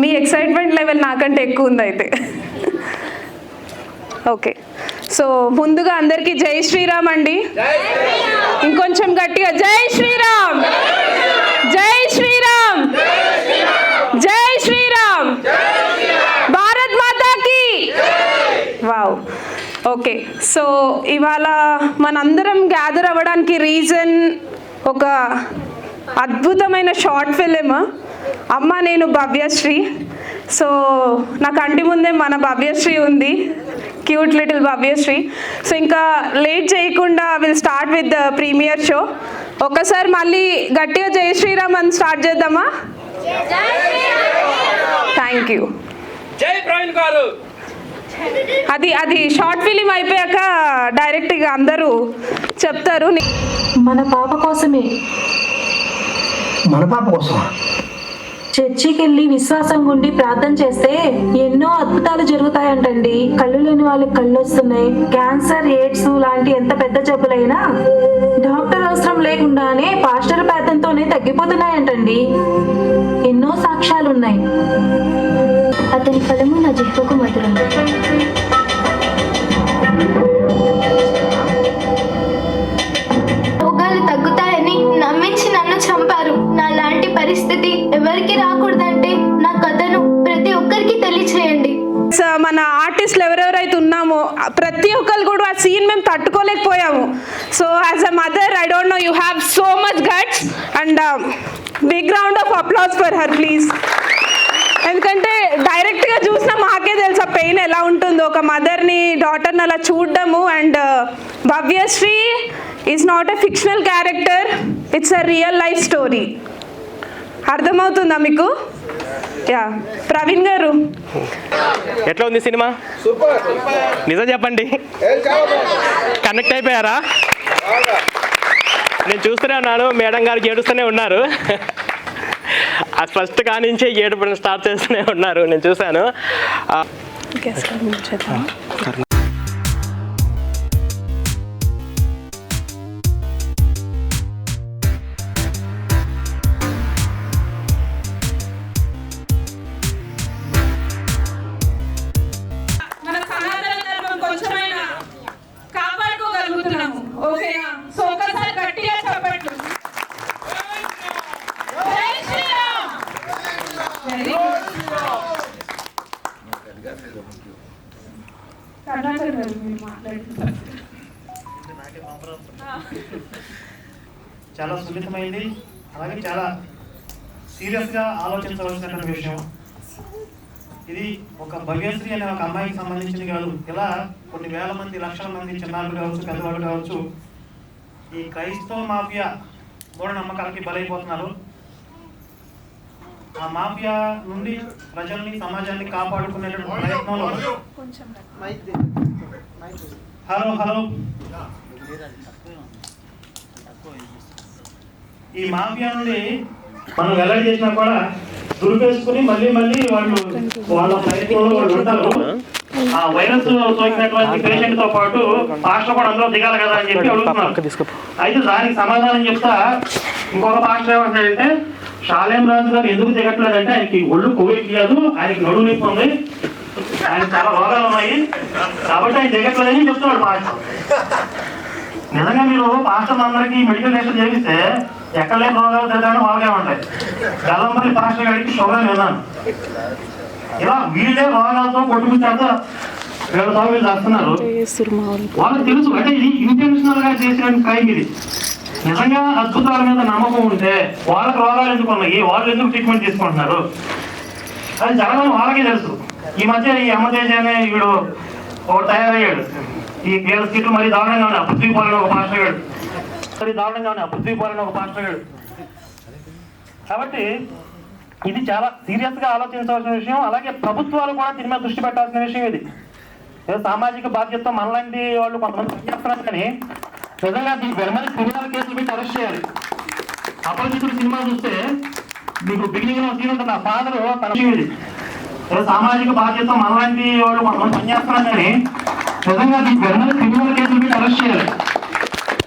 మీ excitement level నాకంటే ఎక్కువ ఉంది అయితే ఓకే సో ముందుగా అందరికీ జై శ్రీరామ్ అండి. ఇంకొంచెం గట్టిగా జై శ్రీరామ్. జై శ్రీరామ్. జై శ్రీరామ్. భారత్ మాతాకి. వావ్ ఓకే సో ఇవాళ మనందరం గ్యాదర్ అవ్వడానికి రీజన్ ఒక అద్భుతమైన షార్ట్ ఫిలిం అమ్మ నేను భవ్యశ్రీ. సో నా కంటి ముందే మన భవ్యశ్రీ ఉంది. Cute little Bhavyasri. సో ఇంకా లేట్ చేయకుండా will start with the premiere show. ఒకసారి మళ్ళీ గట్టిగా జై శ్రీరామ్ అని స్టార్ట్ చేద్దామా? థ్యాంక్ యూ జై ప్రవీణ్ గారు. అది అది షార్ట్ ఫిలిం అయిపోయాక డైరెక్ట్గా అందరూ చెప్తారు. మన పాప కోసమే. మన పాప కోసం చర్చికి వెళ్ళి విశ్వాసం ఉండి ప్రార్థన చేస్తే ఎన్నో అద్భుతాలు జరుగుతాయంటండి. కళ్ళు లేని వాళ్ళకి కళ్ళు వస్తున్నాయి క్యాన్సర్ ఎయిడ్స్ లాంటి ఎంత పెద్ద జబ్బులైనా డాక్టర్ అవసరం లేకుండానే పాస్టర్ ప్రార్థనతోనే తగ్గిపోతున్నాయంటండి. ఎన్నో సాక్ష్యాలు ఉన్నాయి అతని ఫలము నా జిహ్వకు మధురం రోగాలు తగ్గుతాయని నమ్మించి నన్ను చంపారు. నా లాంటి పరిస్థితి ఎవరికి రా మన ఆర్టిస్టులు ఎవరెవరైతే ఉన్నామో ప్రతి ఒక్కరు కూడా ఆ సీన్ మేము తట్టుకోలేకపోయాము. So as a mother I don't know you have so much guts and big round of applause for her please ఎందుకంటే డైరెక్ట్గా చూసిన మాకే తెలుసు ఆ పెయిన్ ఎలా ఉంటుందో. ఒక మదర్ని డాటర్ని అలా చూడడము and uh, Bhavyasri is not a fictional character it's a real life story అర్థమవుతుందా మీకు? యా. ప్రవీణ్ గారు. ఎట్లా ఉంది సినిమా? నిజం చెప్పండి. కనెక్ట్ అయిపోయారా? నేను చూస్తూనే ఉన్నాను మేడం గారు ఏడుస్తూనే ఉన్నారు. ఆ ఫస్ట్ కానించే ఏడుపు స్టార్ట్ చేస్తూనే ఉన్నారు నేను చూశాను. చాలా సున్నితమైంది. అలాగే చాలా సీరియస్గా ఆలోచించవలసినటువంటి విషయం. ఇది ఒక భవ్యశ్రీ అనే ఒక అమ్మాయికి సంబంధించింది కాదు. ఇలా కొన్ని వేల మంది లక్షల మంది చిన్నారులు కావచ్చు పెద్దవాళ్ళు కావచ్చు ఈ క్రైస్తవ మాఫియా మూఢనమ్మకాలకి బలైపోతున్నారు. ఆ మాఫియా నుండి ప్రజల్ని సమాజాన్ని కాపాడుకునేటువంటి ప్రయత్నంలో హలో హలో. ఈ మాఫియా నుండి మనం వెల్లడి చేసినా కూడా దురిపేసుకుని మళ్ళీ మళ్ళీ వాళ్ళు వాళ్ళ ప్రయత్నంలో వాళ్ళు ఉంటారు. ఆ వైరస్ సోకినటువంటి పేషెంట్తో పాటు పాస్టర్ కూడా అందులో దిగాలి కదా అని చెప్పి అడుగుతున్నారు. అయితే దానికి సమాధానం చెప్తా ఇంకొక పాస్టర్ ఏమంటాడంటే షాలేం రాజు గారు ఎందుకు దిగట్లేదంటే ఆయనకి ఒళ్ళు కొవ్వెక్కిలేదు ఆయనకి నడువు నొప్పి ఉంది ఆయన చాలా రోగాలు ఉన్నాయి కాబట్టి ఆయన దిగట్లేదని చెప్తున్నాడు పాస్టర్. నిజంగా మీరు పాస్టర్ అందరికి మెడికల్ టెస్ట్ చేపిస్తే ఎక్కడ లేని రోగాలు తిరగడానికి వాళ్ళకే ఉంటాయి. గల్లంపల్లి పాస్టర్ గారికి షుగర్ విన్నాను. ఇలా వీళ్ళే రోగాలతో కొట్టుకుంటే వీళ్ళ తో వీళ్ళు చేస్తున్నారు. వాళ్ళకి తెలుసు అంటే ఇది ఇంటెన్షనల్గా చేసిన క్రైమ్ ఇది. నిజంగా అద్భుతాల మీద నమ్మకం ఉంటే వాళ్ళకి రోగాలు ఎందుకు ఉన్నాయి? వాళ్ళు ఎందుకు ట్రీట్మెంట్ తీసుకుంటున్నారు? అది జరగడం వాళ్ళకే తెలుసు. ఈ మధ్య ఈ అమ్మతేజ అనే వీడు ఒకడు తయారయ్యాడు. ఈ వీళ్ళ సీట్లు మరి దారుణంగా ఉన్నాయి. అప్పుడు పాలన ఒక పాస్టర్ గారు మరి దారుణంగా ఉన్నాయి పృథ్వీ ఒక పాస్టర్ గాడు కాబట్టి ఇది చాలా సీరియస్గా ఆలోచించవలసిన విషయం. అలాగే ప్రభుత్వాలు కూడా దీని మీద దృష్టి పెట్టాల్సిన విషయం ఇది. సామాజిక బాధ్యత మనలాంటి వాళ్ళు కొంతమంది పనిచేస్తున్నారు కానీ నిజంగా దీని వెరమని క్రిమినల్ కేసులు పెట్టి అరెస్ట్ చేయాలి. అపరిచితుడు సినిమా చూస్తే మీకు బిగినింగ్లో సీన్ ఉంటుంది. ఆ ఫాదర్ తన ఏదో సామాజిక బాధ్యత మనలాంటి వాళ్ళు కొంతమంది పనిచేస్తున్నారు కానీ నిజంగా దీని వెరమని క్రిమినల్ కేసులు పెట్టి అరెస్ట్ చేయాలి.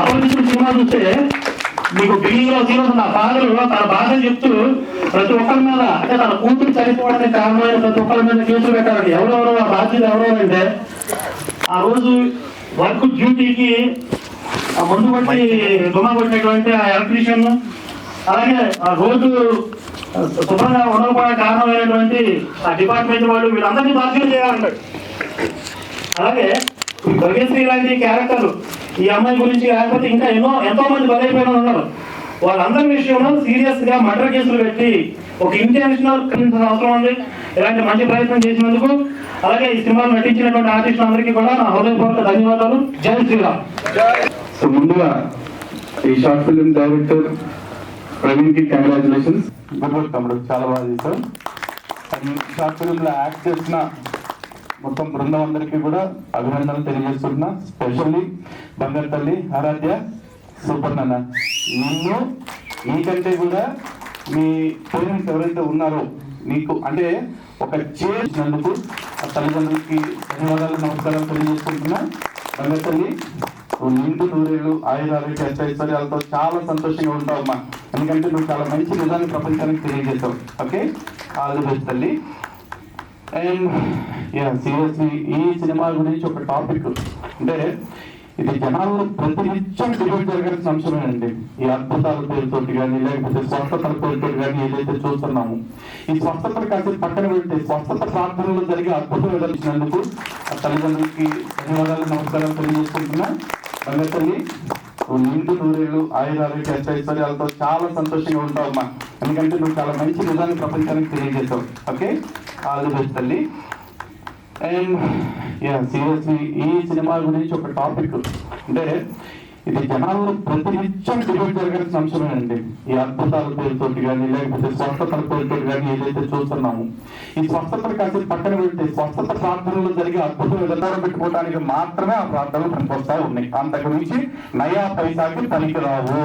అపరిచితుడు సినిమా చూస్తే మీకు బిల్డింగ్లో సీరియస్ ఫాదర్ తన బాధను చెప్తూ ప్రతి ఒక్కరి మీద అంటే తన కూతురు చనిపోవడానికి కారణమైన ప్రతి ఒక్కరి మీద కేసులు పెట్టారండి ఎవరెవరో ఆ బాధ్యత ఎవరెవరు ఆ రోజు వర్క్ డ్యూటీకి ఆ మందు కొట్టి దుమ్మ కొట్టినటువంటి ఆ ఎలక్ట్రీషియన్ అలాగే ఆ రోడ్డు శుభ్రంగా ఉండకపోవడానికి కారణమైనటువంటి ఆ డిపార్ట్మెంట్ వాళ్ళు వీళ్ళందరినీ బాధ్యత చేయాలంటాడు అలాగే ఈ భవ్యశ్రీ లాంటి క్యారెక్టర్ ఈ అమ్మాయి గురించి కాకపోతే ఇంకా ఎన్నో ఎంతో మంది బలైపోయిన ఉన్నారు. వాళ్ళందరి విషయంలో సీరియస్గా మర్డర్ కేసులు పెట్టి ఒక ఇంటర్నేషనల్ అవసరం ఉంది. ఇలాంటి మంచి ప్రయత్నం చేసినందుకు అలాగే ఈ సినిమాలో నటించినటువంటి ఆర్టిస్టులు అందరికీ కూడా నా హృదయపూర్వక ధన్యవాదాలు. జై శ్రీరామ్. సో ముందుగా ఈ షార్ట్ ఫిల్మ్ డైరెక్టర్ ప్రవీణ్కి కంగ్రాచులేషన్స్ గుడ్ వర్క్ తమ్ముడు చాలా బాగా అండ్ షార్ట్ ఫిల్మ్లో యాక్ట్ చేసిన మొత్తం బృందం అందరికీ కూడా అభినందనలు తెలియజేస్తున్నా. స్పెషల్లీ బంగారు తల్లి ఆరాధ్య సూపర్ నాన్న. నిన్ను నీకంటే కూడా మీ పేరెంట్స్ ఎవరైతే ఉన్నారో నీకు అంటే ఒక చేసినందుకు ఆ తల్లిదండ్రులకి ధన్యవాదాలు నమస్కారాలు తెలియజేసుకుంటున్నా. బంగారు తల్లి నిండు నూరేళ్ళు ఆయురారోగ్య ఐశ్వర్యాలతో చాలా సంతోషంగా ఉంటావు అమ్మా. ఎందుకంటే నువ్వు చాలా మంచి నిజాన్ని ప్రపంచానికి తెలియజేస్తావు ఓకే ఆల్ ది బెస్ట్ తల్లి. అండ్ యా సీరియస్లీ ఈ సినిమా గురించి ఒక టాపిక్ అంటే ఇది జనాల్లో ప్రతినిత్యం డిబేట్ జరగాల్సిన అంశమేనండి ఈ అద్భుతాల పేరుతోటి కానీ లేకపోతే స్వస్థతల పేరుతోటి కానీ ఏదైతే చూస్తున్నాము ఈ స్వస్థతలు కాసేపు పక్కన పెడితే స్వస్థత ప్రార్థనలో జరిగే అద్భుతం ఎదుర్చినందుకు ఆ తల్లిదండ్రులకి ధన్యవాదాలు నమస్కారం తెలియజేసుకుంటున్నా. బంగారు తల్లి నిండు నూరేళ్ళు ఆయుధాలు ఐశ్వర్యాలతో చాలా సంతోషంగా ఉంటావు అమ్మా ఎందుకంటే నువ్వు చాలా మంచి నిజాన్ని ప్రపంచానికి తెలియజేస్తావు ఓకే? ఆల్ ది బెస్ట్ తల్లి. అండ్ యా సీరియస్లీ ఈ సినిమా గురించి ఒక టాపిక్ అంటే ఇది జనాల్లో ప్రతినిత్యం డిబేట్ జరగాల్సిన అంశమేనండి ఈ అద్భుతాల పేరుతో కానీ లేకపోతే స్వస్థతల పేరుతో కానీ ఏదైతే చూస్తున్నాము ఈ స్వస్థతలు కాసేపు పక్కన పెడితే స్వస్థత ప్రార్థనలో జరిగే అద్భుతం ఎదురు పెట్టుకోవడానికి మాత్రమే ఆ ప్రార్థనలు పనికొస్తా ఉన్నాయి. అంతకు మించి నయా పైసాకి పనికిరావు.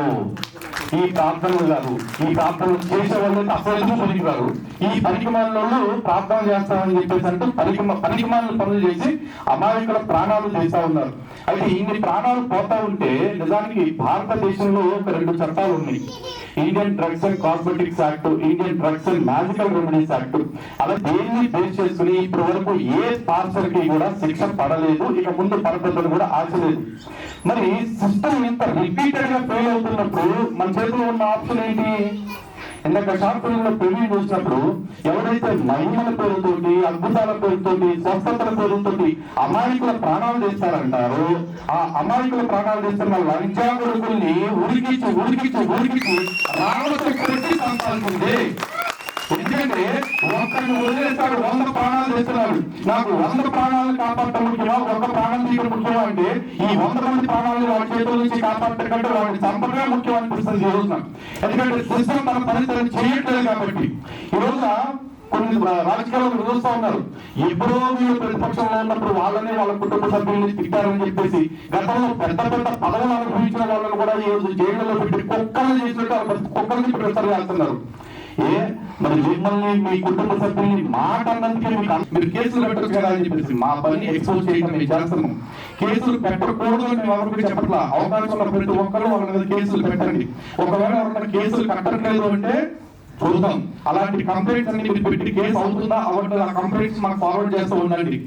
ఈ ప్రార్థనలు కాదు ఈ ప్రార్థనలు చేసే వాళ్ళు అసలు పనికిరారు ఈ పరికమాలలో ప్రార్థన చేస్తామని చెప్పేసి అంటే పరికమ పనికిమాల పనులు చేసి అమాయకుల ప్రాణాలు చేస్తా ఉన్నారు. అయితే ఇన్ని ప్రాణాలు పోతా ఉంటే నిజానికి భారతదేశంలో ఒక రెండు చట్టాలు ఉన్నాయి. Indian drugs and cosmetics act Indian drugs and magical remedies act అలా దేన్ని బేస్ చేసుకుని ఇప్పటి వరకు ఏ పార్సల్కి కూడా శిక్ష పడలేదు. ఇక ముందు పడతాదని కూడా ఆశ లేదు మరి సిస్టమ్ ఇంత రిపీటెడ్గా ఫెయిల్ అవుతున్నప్పుడు మన చేతిలో ఉన్న ఆప్షన్ ఏంటి? ఇందాక షార్ట్ పెళ్ళి చూసినప్పుడు ఎవరైతే మహిమల పేరుతోటి అద్భుతాల పేరుతోటి స్వస్థతల పేరుతోటి అమాయకుల ప్రాణాలు చేస్తారంటారో ఆ అమాయకుల ప్రాణాలు తీస్తున్న లంచా కొడుకుల్ని ఉడికిచ్చి ఉడికిచ్చి ఉడికిచ్చి రావణతో పెట్టి చంపాల్సిందే. ఎందుకంటే ఒక్కరిని వదిలేస్తాడు వంద ప్రాణాలు తెస్తున్నాడు. నాకు వంద ప్రాణాలు కాపాడు ముఖ్యమా ఒక్క ప్రాణం తీయడం ముఖ్యమా అంటే ఈ వంద మంది ప్రాణాలను వాడి చేతుల నుంచి కాపాడటం కంటే వాడిని చంపడమే ముఖ్యం అనిపిస్తుంది ఈ రోజున. ఎందుకంటే సిస్టమ్ తన పనితనం చేయట్లేదు కాబట్టి. ఈ రోజున కొన్ని రాజకీయాలు చూస్తూ ఉన్నారు. ఎప్పుడో మీరు ప్రతిపక్షంలో ఉన్నప్పుడు వాళ్ళని వాళ్ళ కుటుంబ సభ్యుల్ని తిట్టారని చెప్పేసి గతంలో పెద్ద పెద్ద పదవులు అనుభవించిన వాళ్ళని కూడా ఈ రోజు జైళ్ళలో పెట్టి కుక్కలు చేసినట్టు వాళ్ళ కుక్కల్ని ప్రిఫర్ చేస్తున్నారు. ఏ? మరి మిమ్మల్ని మీ కుటుంబ సభ్యుల్ని మాట అన్నందుకే మీకు మీరు కేసులు పెట్టచ్చు కదా అని చెప్పేసి మా పని ఎక్స్పోజ్ చేయడం మేము చేస్తున్నాం. కేసులు పెట్టకూడదు అని మేము ఎవరికి చెప్పట్లా? అవకాశం ఉన్న ప్రతి ఒక్కరు వాళ్ళ మీద కేసులు పెట్టండి. ఒకవేళ ఎవరైనా కేసులు కట్టట్లేదు అంటే చూద్దాం. అలాంటి కంప్లైంట్స్ అన్ని మీరు పెట్టి కేసు అవుతుందా? అవ్వట్లేదు? ఆ కంప్లైంట్స్ మాకు ఫార్వర్డ్ చేస్తూ ఉండండి.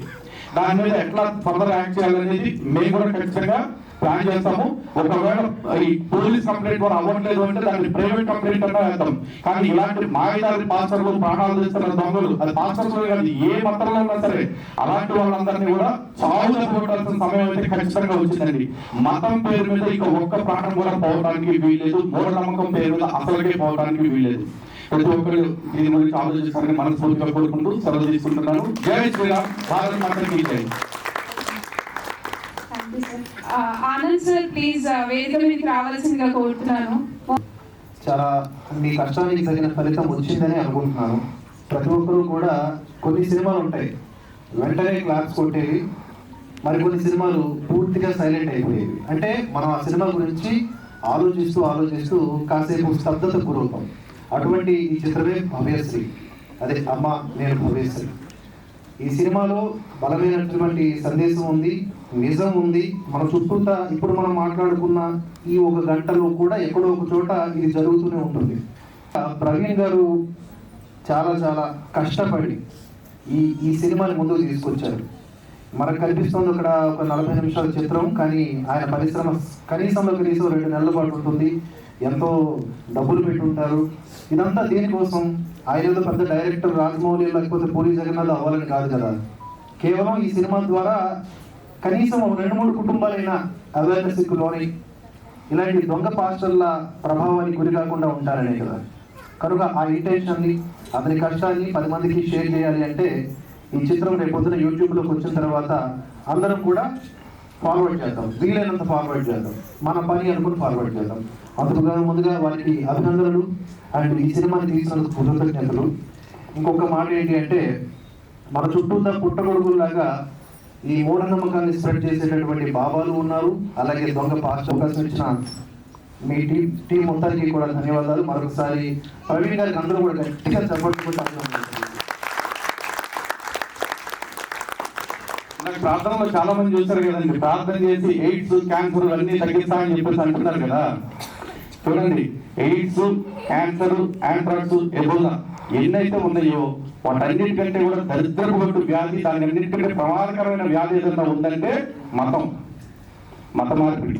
దాని మీద ఎట్లా ఫర్దర్ యాక్ట్ చేయాలనేది మేము కూడా ఖచ్చితంగా ప్లాన్ చేస్తాము. ఒకవేళ ఈ పోలీస్ కంప్లైంట్ కూడా అవ్వట్లేదు అంటే దాన్ని ప్రైవేట్ కంప్లైంట్ అన్నా వేద్దాం కానీ ఇలాంటి మాయదారి పాస్టర్లు ప్రాణాలు చేస్తున్న దొంగలు అది పాస్టర్స్ కాదు ఏ మతంలో ఉన్నా సరే అలాంటి వాళ్ళందరినీ కూడా చావు కొట్టాల్సిన సమయం అయితే ఖచ్చితంగా వచ్చిందండి. మతం పేరు మీద ఇక ఒక్క ప్రాణం కూడా పోవడానికి వీల్లేదు. మూఢనమ్మకం పేరు మీద అసలుకే పోవడానికి వీల్లేదు. ప్రతి ఒక్కరు దీని గురించి ఆలోచిస్తారని మనస్ఫూర్తిగా కోరుకుంటూ సెలవు తీసుకుంటున్నాను. జై శ్రీరామ్. భారత్ ఆ, ఆనంద్ సార్ ప్లీజ్ వేదిక మీదకి రావాల్సిందిగా కోరుతున్నాను. చాలా మీ కష్టానికి తగిన ఫలితం వచ్చిందని అనుకుంటున్నాను. ప్రతి ఒక్కరూ కూడా కొన్ని సినిమాలు ఉంటాయి. వెంటనే క్లాప్స్ కొట్టేవి మరికొన్ని సినిమాలు పూర్తిగా సైలెంట్ అయిపోయేవి. అంటే మనం ఆ సినిమా గురించి ఆలోచిస్తూ ఆలోచిస్తూ కాసేపు స్తబ్దత గురవుతాం. అటువంటి ఈ చిత్రమే భవ్యశ్రీ. అదే అమ్మ నేను భవ్యశ్రీ. ఈ సినిమాలో బలమైనటువంటి సందేశం ఉంది. నిజం ఉంది. మన చుట్టూతా ఇప్పుడు మనం మాట్లాడుకున్న ఈ ఒక గంటలో కూడా ఎక్కడో ఒక చోట ఇది జరుగుతూనే ఉంటుంది. ప్రవీణ్ గారు చాలా చాలా కష్టపడి ఈ ఈ సినిమాని ముందుకు తీసుకొచ్చారు. మనకు కనిపిస్తుంది అక్కడ ఒక నలభై నిమిషాల చిత్రం కానీ ఆయన పరిశ్రమ కనీసంలో కనీసం రెండు నెలల పాటు ఉంటుంది. ఎంతో డబ్బులు పెట్టి ఉంటారు ఇదంతా దేనికోసం? ఆయన ఏదో పెద్ద డైరెక్టర్ రాజమౌళి లేకపోతే పూరి జగన్నాథ్ అవ్వాలని కాదు కదా. కేవలం ఈ సినిమా ద్వారా కనీసం ఒక రెండు మూడు కుటుంబాలైనా అవేర్నెస్లోని ఇలాంటి దొంగ పాస్టర్ల ప్రభావానికి గురి కాకుండా ఉంటారనే కదా. కనుక ఆ ఇంటెన్షన్ని అతని కష్టాన్ని పది మందికి షేర్ చేయాలి అంటే ఈ చిత్రం రేపు పొద్దున యూట్యూబ్లోకి వచ్చిన తర్వాత అందరం కూడా ఫార్వర్డ్ చేద్దాం. వీలైనంత ఫార్వర్డ్ చేద్దాం. మన పని అనుకుని ఫార్వర్డ్ చేద్దాం. అందుకు ముందుగా వారికి అభినందనలు. అండ్ ఈ సినిమాని తీసినందుకు కృతజ్ఞతలు. ఇంకొక మాట ఏంటి అంటే మన చుట్టూతా పుట్టగొడుగుల్లాగా ఈ మూఢనమ్మకాన్ని స్ప్రెడ్ చేసేటటువంటి బాబాలు ఉన్నారు. అలాగే దొంగ పాస్ట్ అవకాశం ఇచ్చిన మీ టీం టీం మొత్తానికి కూడా ధన్యవాదాలు. మరొకసారి ప్రవీణ్ గారికి అందరూ కూడా గట్టిగా చెప్పట్టుకుంటూ నాకు ప్రార్థనలో చాలా మంది చూస్తారు కదండి ప్రార్థన చేసి ఎయిడ్స్ క్యాన్సర్ అన్ని తగ్గిస్తామని చెప్పేసి అంటున్నారు కదా. చూడండి ఎయిడ్స్ క్యాన్సర్ యాంట్రాక్స్ ఎబోలా ఎన్నైతే ఉన్నాయో వాటన్నిటికంటే కూడా దరిద్రపు గొట్టు వ్యాధి దాని అన్నిటికంటే ప్రమాదకరమైన వ్యాధి ఏదైనా ఉందంటే మతం. మత మార్పిడి